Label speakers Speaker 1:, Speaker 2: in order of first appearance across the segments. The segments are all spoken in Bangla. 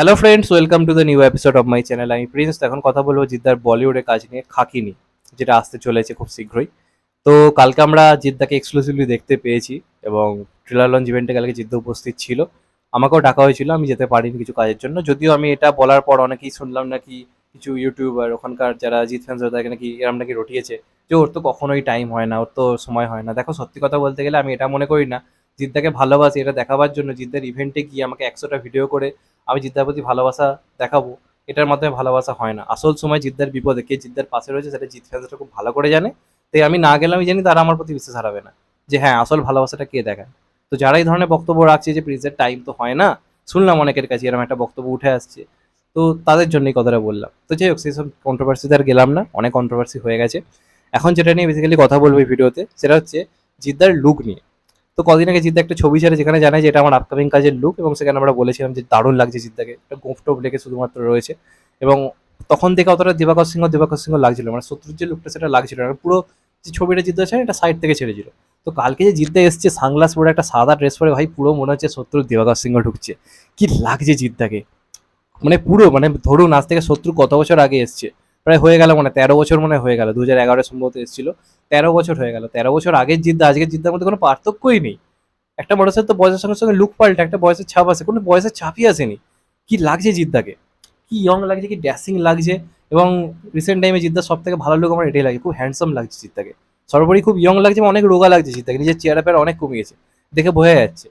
Speaker 1: Hello friends welcome to the new episode of my channel আমি প্রিন্স এখন কথা বলব জিদ্দার বলিউডের কাজ নিয়ে খাকিনি যেটা আসতে চলেছে খুব শীঘ্রই। তো কালকে আমরা জিদ্দাকে এক্সক্লুসিভলি দেখতে পেয়েছি এবং ট্রেলার লঞ্চ ইভেন্টে কালকে জিদ্দা উপস্থিত ছিল। আমাকেও ডাকা হয়েছিল, আমি যেতে পারিনি কিছু কাজের জন্য। যদিও আমি এটা বলার পর অনেকেই শুনলাম নাকি কিছু ইউটিউবার ওখানকার যারা জিৎ ফ্যান্স তাকে নাকি, এরম নাকি রটিয়েছে যে ওর তো কখনোই টাইম হয় না, ওর তো সময় হয় না। দেখো, সত্যি কথা বলতে গেলে আমি এটা মনে করি না। জিদ্দাকে ভালোবাসি, এটা দেখাবার জন্য জিদ্দার ইভেন্টে গিয়ে আমাকে একশোটা ভিডিও করে আমি জিদ্দার প্রতি ভালোবাসা দেখাবো, এটার মাধ্যমে ভালোবাসা হয় না। আসল সময় জিদ্দার বিপদে, কে জিদ্দার পাশে রয়েছে সেটা জিৎ ফ্যান্সরা খুব ভালো করে জানে। তাই আমি না গেলে আমি জানি তারা আমার প্রতি বিশ্বাস হারাবে না। যে হ্যাঁ আসল ভালোবাসাটা কে দেখায়? তো যারা এই ধরনের বক্তব্য রাখছে যে প্রিজের টাইম তো হয় না, শুনলাম অনেকের কাছে এরকম একটা বক্তব্য উঠে আসছে। তো তাদের জন্যই কথাটা বললাম। তো যাই হোক, সেই সব কন্ট্রোভার্সিতে আর গেলাম না, অনেক কন্ট্রোভার্সি হয়ে গেছে। এখন যেটা নিয়ে বেসিক্যালি কথা বলব এই ভিডিওতে, সেটা হচ্ছে জিদ্দার লুক নিয়ে। তো কদিন আগে জিদ্দা একটা ছবি ছেড়ে যেখানে জানায় যে এটা আমার আপকামিং কাজের লুক এবং সেখানে আমরা বলেছিলাম যে দারুণ লাগছে জিদ্দাকে। একটা গোফ টোপ লেগে শুধুমাত্র রয়েছে। এবং তখন থেকে অতটা দিবাকর সিংহ দিবাকর সিংহ লাগছিল মানে শত্রুর যে লুকটা সেটা লাগছিল না। পুরো যে ছবিটা জিদ্দা ছেড়ে, এটা সাইড থেকে ছেড়েছিল। তো কালকে যে জিদ্দা এসছে সানগ্লাস পরে একটা সাদা ড্রেস পরে, ভাই, পুরো মনে হচ্ছে শত্রুর দিবাকর সিংহ ঢুকছে। কি লাগছে জিদ্দাকে। মানে পুরো মানে ধরুন, আজ থেকে শত্রু কত বছর আগে এসছে? প্রায় হয়ে গেল মানে তেরো বছর মনে হয় গেল দু হাজার এগারো সম্ভবত এসেছিল। তেরো বছর হয়ে গেল, তেরো বছর আগের জিদ্দা, আজকের জিদ্দার মধ্যে কোনো পার্থক্যই নেই। একটা মানুষের তো বয়সের সঙ্গে সঙ্গে লুক পাল্টা, একটা বয়সের ছাপ আছে, কোনো বয়সের ছাপই আসেনি। কি লাগছে জিদ্দাকে? কি ইয়ং লাগছে, কি ড্যাসিং লাগছে? এবং রিসেন্ট টাইমে জিদ্দার সব থেকে ভালো লোক আমার এটাই লাগে, খুব হ্যান্ডসাম লাগছে জিদ্দাকে। সর্বোপরি খুব ইয়ং লাগছে এবং অনেক রোগা লাগছে জিদ্দাকে, নিজের চেয়ার প্যার অনেক কমে গেছে দেখে বোঝা যাচ্ছে।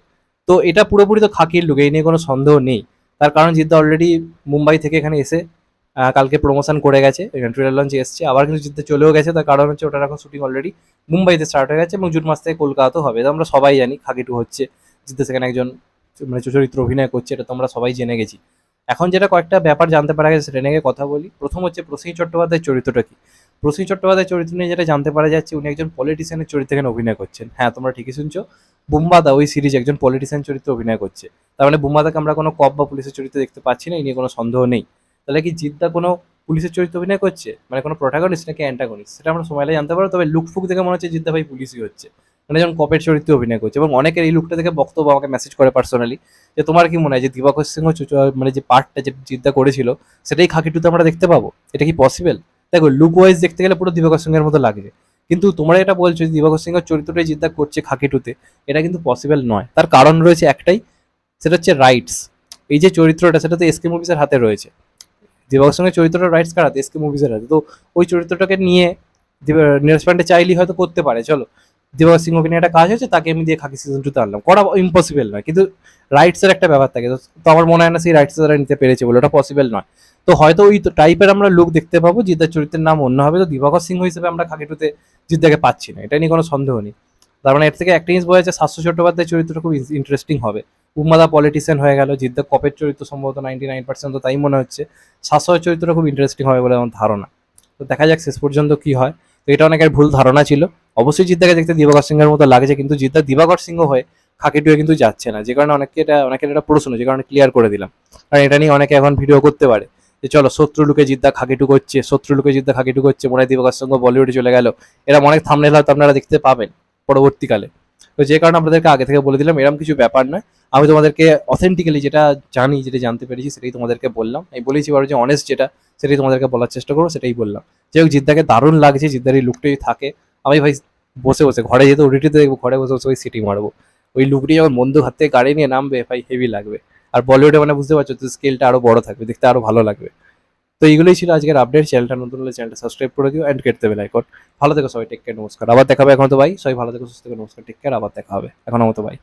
Speaker 1: তো এটা পুরোপুরি তো খাকির লুক এই নিয়ে কোনো সন্দেহ নেই। তার কারণ জিদ্দা অলরেডি মুম্বাই থেকে এখানে এসে কালকে প্রমোশন করে গেছে ট্রেলার লঞ্চে এসছে, আবার কিন্তু জিদ্দা চলেও গেছে, তার কারণ হচ্ছে ওটার এখন শুটিং অলরেডি মুম্বাইতে স্টার্ট হয়ে গেছে এবং জুন মাস থেকে কলকাতাতেও হবে। এটা আমরা সবাই জানি খাকি টু হচ্ছে জিতে সেখানে একজন মানে চরিত্র অভিনয় করছে, এটা তো আমরা সবাই জেনে গেছি। এখন যেটা কয়েকটা ব্যাপার জানতে পারা গেছে, সেটা নিয়ে কথা বলি। প্রথম হচ্ছে প্রসেন চট্টোপাধ্যায়ের চরিত্রটা কি? প্রসেন চট্টোপাধ্যায়ের চরিত্র নিয়ে যেটা জানতে পারা যাচ্ছে, উনি একজন পলিটিশিয়ানের চরিত্রে এখানে অভিনয় করছেন। হ্যাঁ তোমরা ঠিকই শুনছো বুম্বাদা ওই সিরিজ একজন পলিটিশিয়ান চরিত্রে অভিনয় করছে। তার মানে বুম্বাদাকে আমরা কোনো কপ বা পুলিশের চরিত্র দেখতে পাচ্ছি না এই নিয়ে কোনো সন্দেহ নেই। তাহলে কি জিদ্দা কোনো পুলিশের চরিত্র অভিনয় করছে? মানে কোনো প্রোটাগনিস্ট নাকি অ্যান্টাগনিস্ট সেটা আমরা সময়টা জানতে পারব, তবে লুক ফুক দেখে মনে হচ্ছে জিদ্দা ভাই পুলিশই হচ্ছে। মানে যখন কপের চরিত্রে অভিনয় করছে, এবং অনেকের এই লুকটা দেখে বক্তব্য আমাকে মেসেজ করে পার্সোনালি যে তোমার কি মনে হয় যে দিবাকর সিংহ মানে যে পার্টটা যে জিদ্দা করেছিল, সেটাই খাকি টুতে আমরা দেখতে পাবো? এটা কি পসিবল দেখো লুক ওয়াইজ দেখতে গেলে পুরো দিবাকর সিংহের মতো লাগছে কিন্তু তোমরা এটা বলছো যে দিবাকর সিংহের চরিত্রটাই জিদ্দা করছে খাকি টুতে, এটা কিন্তু পসিবল নয়। তার কারণ রয়েছে একটাই, সেটা হচ্ছে রাইটস এই যে চরিত্রটা সেটা তো এসকে মুভিসের হাতে রয়েছে। দিবাকর সঙ্গে চরিত্রটা রাইটস কার? এসকে মুভিসের হাতে তো ওই চরিত্রটাকে নিয়ে নীরজ পান্ডে চাইলেই হয়তো করতে পারে। চলো দিবাকর সিংহকে নিয়ে একটা কাজ হয়েছে, তাকে আমি দিয়ে খাকি সিজন টুতে আনলাম। করা ইম্পসিবল নয়, কিন্তু রাইটসের একটা ব্যাপার থাকে। তো- আমার মনে হয় না সেই রাইটস তারা নিতে পেরেছে বলে, ওটা পসিবল নয়। তো হয়তো ওই টাইপের আমরা লুক দেখতে পাবো, জিদ্দার চরিত্রের নাম অন্য হবে। তো দিবাকর সিংহ হিসেবে আমরা খাকিটুতে জিদ্দাকে পাচ্ছি না। এটা নিয়ে কোনো সন্দেহ নেই। তার মানে এর থেকে একটা জিনিস বোঝা যাচ্ছে স্বাস্থ্য চট্টোপাধ্যায়ের চরিত্রটা খুব ইন্টারেস্টিং হবে। উম্মাদা পলিটিশিয়ান হয়ে গেল, জিদ্দা কপের চরিত্র সম্ভবত নাইনটি নাইন পার্সেন্ট তো তাই মনে হচ্ছে। শাশ্বতের চরিত্রটা খুব ইন্টারেস্টিং হবে বলে আমার ধারণা। তো দেখা যাক শেষ পর্যন্ত কি হয়। তো এটা অনেকের ভুল ধারণা ছিল। অবশ্যই জিদ্দাকে দেখতে দিবাকর সিংহের মতো লাগছে, কিন্তু জিদ্দা দিবাকর সিংহ হয়ে খাকিটুয়ে কিন্তু যাচ্ছে না। যে কারণে অনেকে এটা, অনেকের এটা প্রশ্ন, যে কারণে ক্লিয়ার করে দিলাম। কারণ এটা নিয়ে অনেকে এখন ভিডিও করতে পারে। যে চলো শত্রু লুকে জিদ্দা খাকিটু করছে শত্রু লুকে জিদ্দা খাকিটু করছে, মনে হয় দিবাকর সিংহ বলিউডে চলে গেল। এরকম অনেক থামনেল হয়তো আপনারা দেখতে পাবেন পরবর্তীকালে। তো যে কারণে আপনাদেরকে আগে থেকে বলে দিলাম এরকম কিছু ব্যাপার নয়। আমি তোমাদেরকে অথেন্টিক্যালি যেটা জানি, যেটা জানতে পেরেছি, সেটাই তোমাদেরকে বললাম। আমি বলেছি বারো যে অনেস্ট যেটা, সেটাই তোমাদেরকে বলার চেষ্টা করব, সেটাই বললাম। যাই হোক, জিদ্দাকে দারুণ লাগছে, জিদ্দার এই লুকটাই থাকে। আমি ভাই বসে বসে, ঘরে যেতে ওটিটিতে দেখব, ঘরে বসে বসে ওই সিটি মারবো। ওই লুকটি যখন বন্ধু হাত থেকে গাড়ি নিয়ে নামবে, ভাই হেভি লাগবে। আর বলিউডে মানে বুঝতে পারছ, তো স্কেলটা আরও বড় থাকবে, দেখতে আরও ভালো লাগবে। তো এইগুলোই ছিল আজকের আপডেট চ্যানেলটা নতুন হলে চ্যানেলটা সাবস্ক্রাইব করে দিও অ্যান্ড কেটতে দেবে কর ভালো থেকো সবাই টেক কেয়ার নমস্কার। আবার দেখা হবে এখন তো ভাই সবাই ভালো থেকো, সুস্থ থেকো, নমস্কার টেক কেয়ার আবার দেখা হবে। এখন মতো ভাই